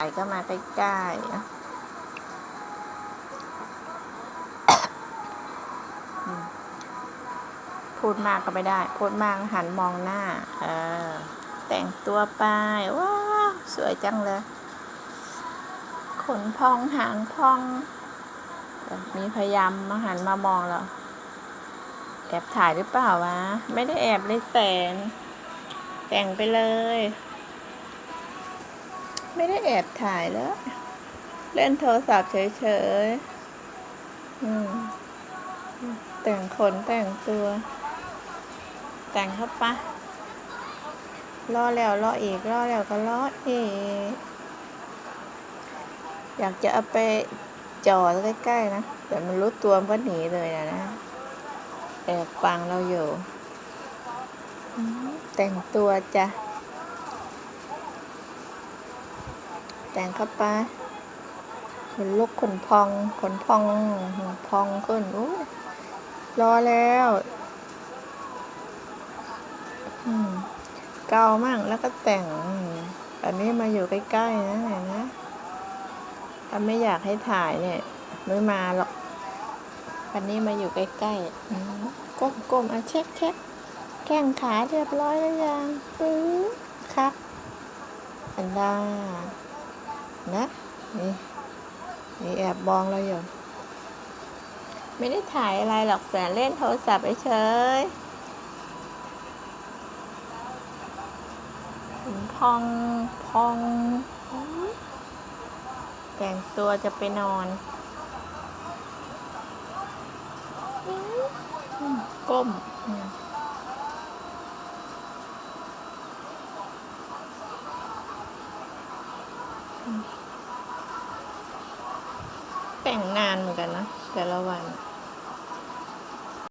ไก่ก็มาใกล้ๆอืมพูดมากก็ไม่ได้ พูดมากหันมองหน้า เออ แต่งตัวไป ว้าว สวยจังเลย ขนพองหางพอง มีพยายามมาหันมามองเรา แอบถ่ายหรือเปล่าวะ ไม่ได้แอบเลยแสน แต่งไปเลย ไม่ได้แอบถ่ายแล้ว เล่นโทรศัพท์เฉยๆ อืม แต่งขนแต่งตัว แต่งเข้าปะล่อแล้วล่ออีกล่อแล้วก็ล่ออีก อยากจะเอาไปจอดใกล้ๆนะ แต่มันรู้ตัวมันก็หนีเลยนะนะแอบฟังเราอยู่ แต่งตัวจ้ะ แต่งเข้าไปขนลุกขนพองขนพองพองขึ้นอู้รอแล้วอืมเกามั่งแล้วก็แต่งอันนี้มาอยู่ใกล้ๆนะเนี่ยนะถ้าไม่อยากให้ถ่ายเนี่ยไม่มาหรอกวันนี้มาอยู่ใกล้ๆอืมก้มๆอะเช็คเช็คแข้งขาเรียบร้อยแล้วยังปื๊บครับอันดา นะนี่นี่แอบมองเราอยู่ไม่ได้ถ่ายอะไรหรอกแสนเล่นโทรศัพท์เฉยพองพองแต่งตัวจะไปนอนก้มม แต่งนานเหมือนกันนะ แต่ละวัน